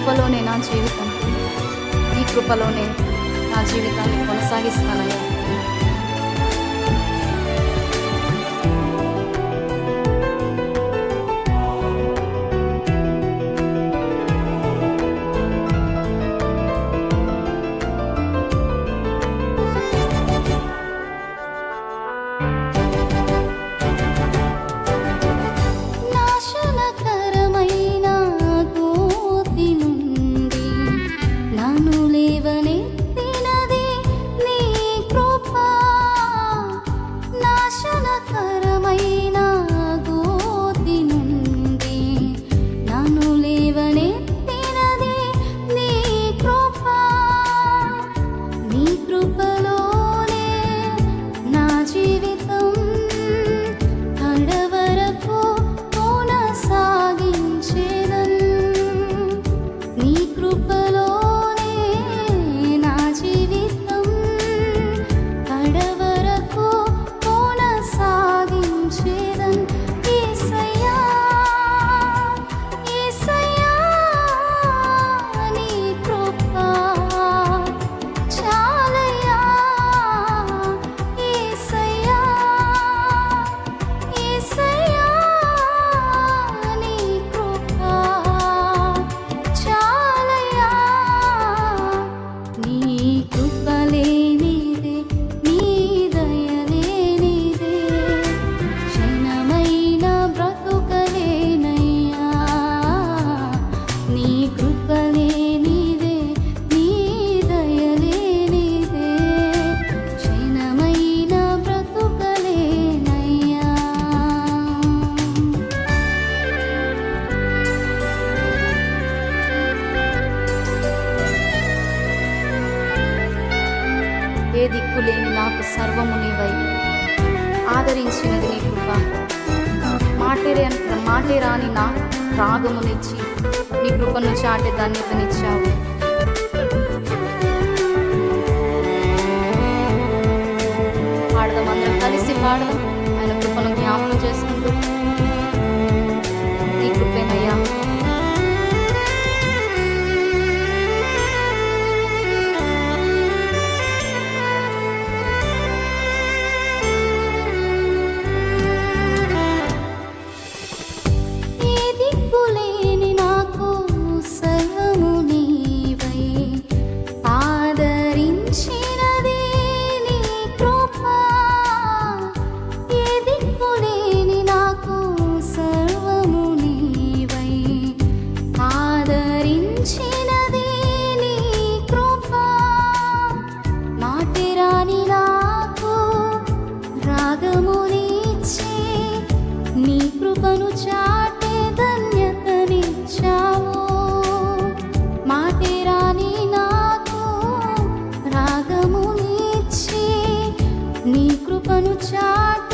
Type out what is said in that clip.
కృపలోనే నా జీవితం. ఈ కృపలోనే నా జీవితాన్ని కొనసాగిస్తానయ్యా. దిక్కులేని నాకు సర్వము నీవై. ఆదరించినది నీ కృప. మాటేరే మాటేరాని నా రాగమునిచ్చి నీ కృపను చాటే ధన్యతనిచ్చావు. పాడదాం అందరం కలిసి పాడదాం. ఆయన కృపను జ్ఞాపకం చేసుకుంటూ కృపను చాటే ధన్యతనిచ్చావు. మాటేరాని నాకు రాగమునిచ్చి నీ కృపను చాటే